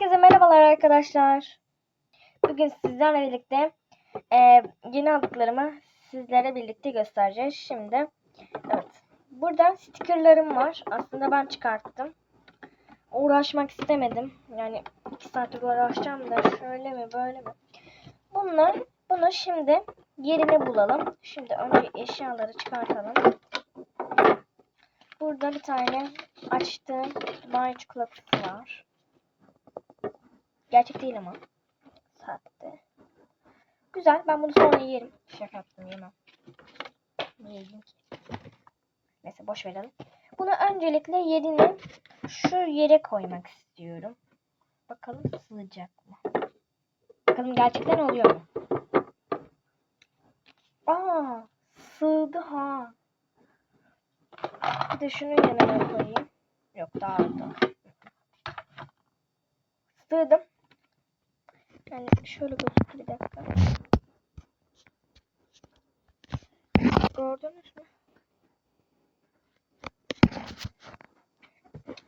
Herkese merhabalar arkadaşlar. Bugün sizlerle birlikte e, yeni aldıklarımı sizlere birlikte göstereceğiz. Şimdi evet. Burada stickerlarım var. Aslında ben çıkarttım. Uğraşmak istemedim. Yani iki saattir uğraşacağım da şöyle mi böyle mi? Bunlar bunu şimdi yerine bulalım. Şimdi önce eşyaları çıkartalım. Burada bir tane açtığım Mario çikolatası var. Gerçek değil ama. Sahte. Güzel. Ben bunu sonra yerim. Şaka yaptım yemem. Niye yiyeyim ki? Neyse boş verelim. Bunu öncelikle yerine şu yere koymak istiyorum. Bakalım sığacak mı? Bakalım gerçekten oluyor mu? Aa, sığdı ha. Bir de şunu yanına koyayım. Yok daha da. Sığdım. Yani şöyle gözüktü bir dakika. Gördünüz mü?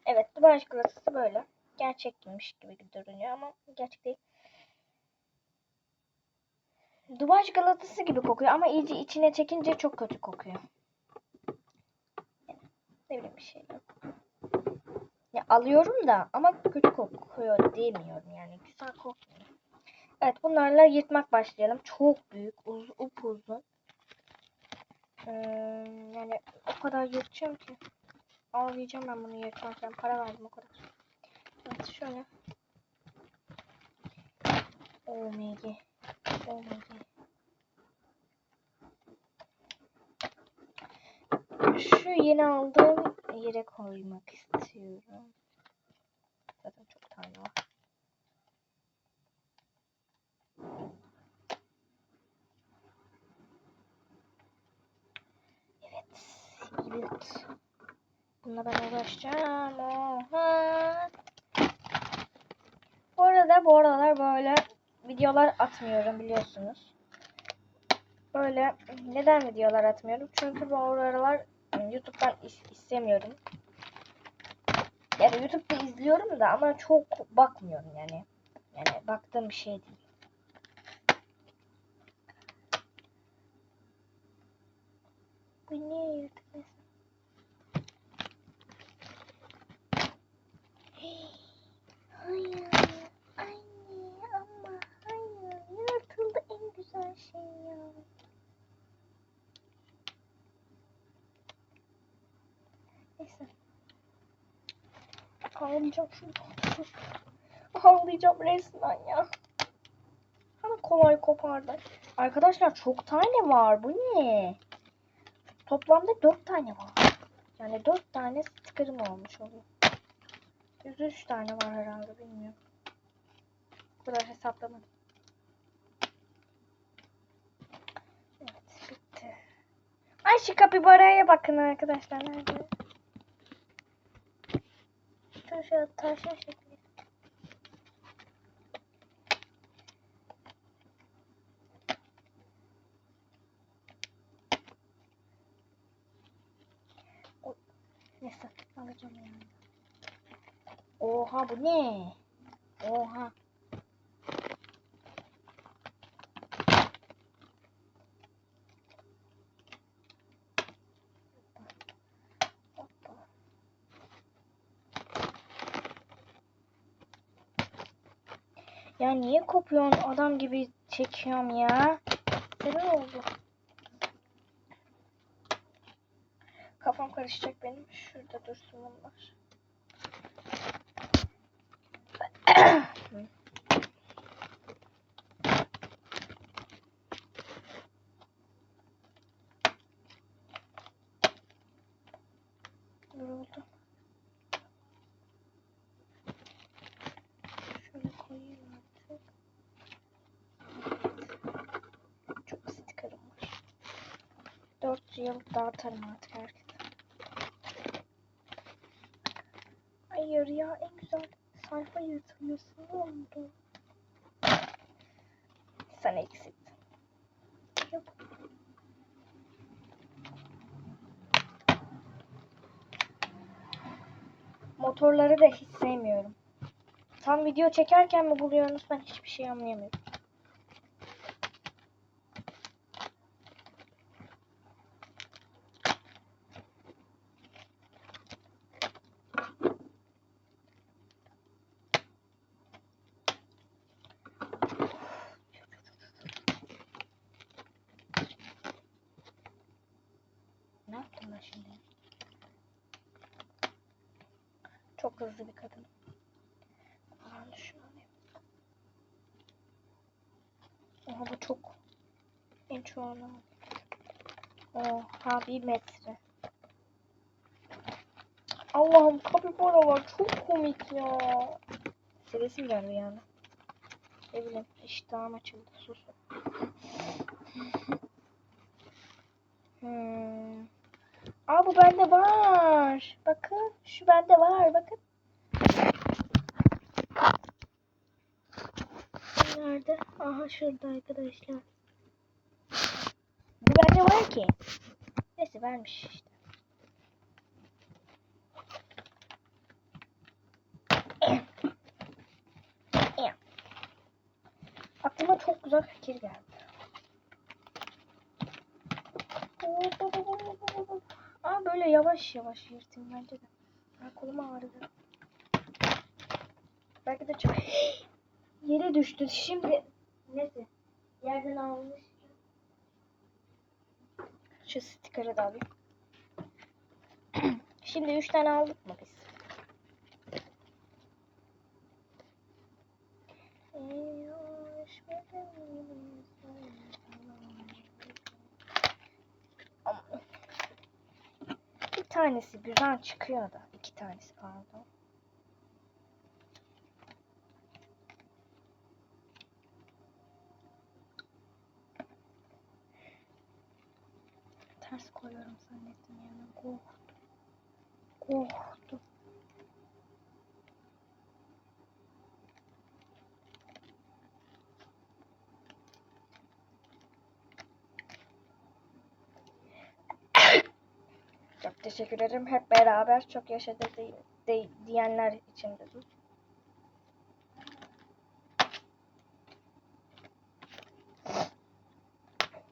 Evet, Dubai çikolatası böyle. Gerçekmiş gibi görünüyor ama gerçek değil. Dubai çikolatası gibi kokuyor ama iyice içine çekince çok kötü kokuyor. Ne bileyim bir şey yok. Ya alıyorum da ama kötü kokuyor demiyorum yani. Güzel kokmuyor. Evet bunlarla yırtmak başlayalım. Çok büyük, uz upuzun. Ee, yani o kadar yırtacağım ki. Ağlayacağım ben bunu yırtarken. Para verdim o kadar. Evet şöyle. OMG. OMG. Şu yeni aldığım yere koymak istiyorum. Zaten çok tane var. Evet. Evet. Bununla ben uğraşacağım. Oha. Bu arada bu aralar böyle videolar atmıyorum biliyorsunuz. Böyle neden videolar atmıyorum? Çünkü bu aralar YouTube'dan is istemiyorum. Yani YouTube'da izliyorum da ama çok bakmıyorum yani. Yani baktığım bir şey değil. Bu niye yırtık neyse. Hayır. Anne ama hayır. Yırtıldı en güzel şey ya. Neyse. Ağlayacağım şurada. Ağlayacağım resmen ya. Ama kolay kopardı. Arkadaşlar çok tane var. Bu ne? Toplamda 4 tane var. Yani 4 tane sticker'ım olmuş oluyor. 103 tane var herhalde bilmiyorum. Bu kadar hesaplamadım. Evet bitti. Ay şu kapibaraya bakın arkadaşlar. Nerede? Taşa taşa şekli. O- Neyse alacağım yani. Oha bu ne? Oha. Ya niye kopuyorsun? Adam gibi çekiyorum ya. Ne oldu? Kafam karışacak benim. Şurada dursun bunlar. Yoruldum. Şöyle koyayım artık. Çok stikerim var. 4 yıl dağıtarım artık herkese. Hayır ya en güzel sayfa yırtılması ne oldu? Sen eksiktin. Yok. Motorları da hiç sevmiyorum. Tam video çekerken mi buluyorsunuz? Ben hiçbir şey anlayamıyorum. Ne yaptım ben şimdi? Çok hızlı bir kadın. Aman şunu. Oha bu çok. En çoğunu. Oha bir metre. Allah'ım kapibaralar çok komik ya. Sevesim geldi yani. Ne bileyim iştahım açıldı. Sus. Hmm. Aa bu bende var. Bakın şu bende var bakın. Nerede? Aha şurada arkadaşlar. Bu bende var ki. Neyse vermiş işte. Aklıma çok güzel fikir geldi. Aa böyle yavaş yavaş yırtayım bence de. Aa, kolum ağrıdı. Belki de çok... Yere düştü. Şimdi neyse. Yerden almış. Şu stikeri de alayım. Şimdi üç tane aldık mı biz? Bir tanesi güzel çıkıyor da. iki tanesi pardon. Zannettim yani. Korktum. Korktum. Çok teşekkür ederim. Hep beraber çok yaşadı di- di- diyenler için dedim.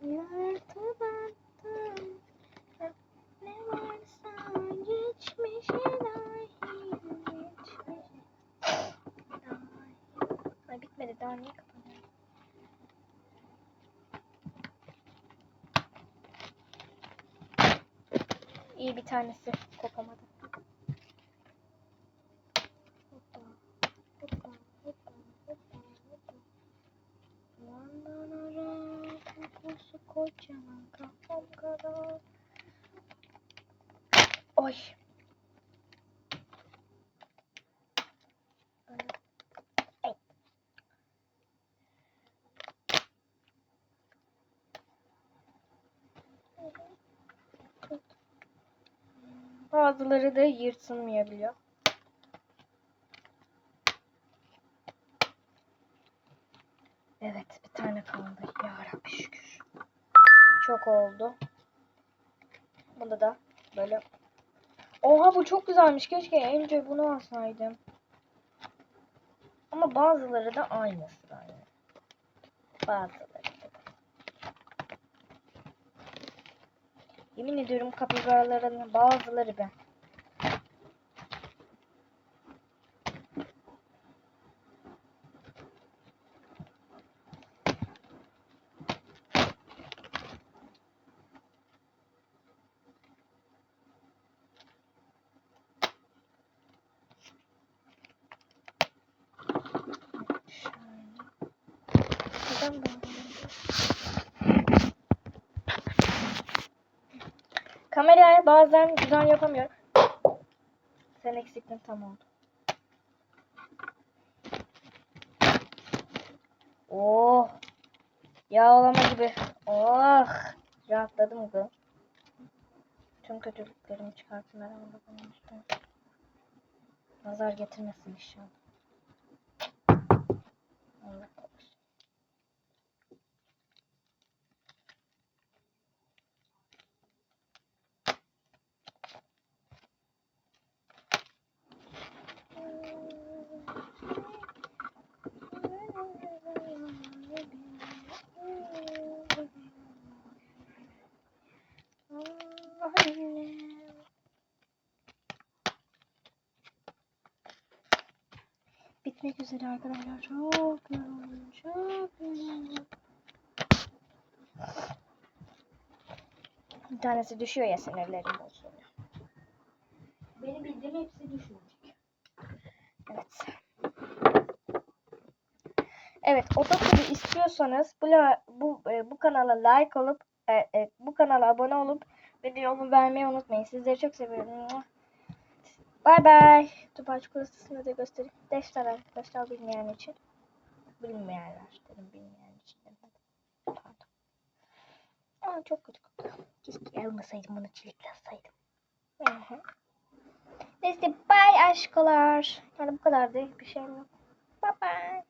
Yartılattım. Tanesi kopamadı. Bazıları da yırtılmayabiliyor. Evet bir tane kaldı. Ya Rabbi şükür. Çok oldu. Bunda da böyle. Oha bu çok güzelmiş. Keşke önce bunu alsaydım. Ama bazıları da aynısı yani. Bazıları da. Yemin ediyorum kapibaraların bazıları ben. Şöyle. Neden bunu- Kameraya bazen güzel yapamıyorum. Sen eksiktin tam oldu. Oh. Yağlama gibi. Oh. Rahatladım kız. Tüm kötülüklerimi çıkartın herhalde bunun üstüne. Nazar getirmesin inşallah. Allah üzere arkadaşlar. Çok yoruldum. Çok yoruldum. Bir tanesi düşüyor ya sinirlerim bozuluyor. Benim bildiğim hepsi düşmeyecek. Evet. Evet, otokuru istiyorsanız bu bu e, bu kanala like olup e, e, bu kanala abone olup videomu beğenmeyi unutmayın. Sizleri çok seviyorum. Bay bay. Dubai çikolatasını da göstereyim. Deşler arkadaşlar bilmeyen için. Bilmeyenler dedim bilmeyen için. Pardon. Aa, çok kötü kokuyor. Keşke almasaydım bunu çilekle alsaydım. Neyse bye aşkolar. Yani bu kadar değil bir şeyim yok. Bye bye.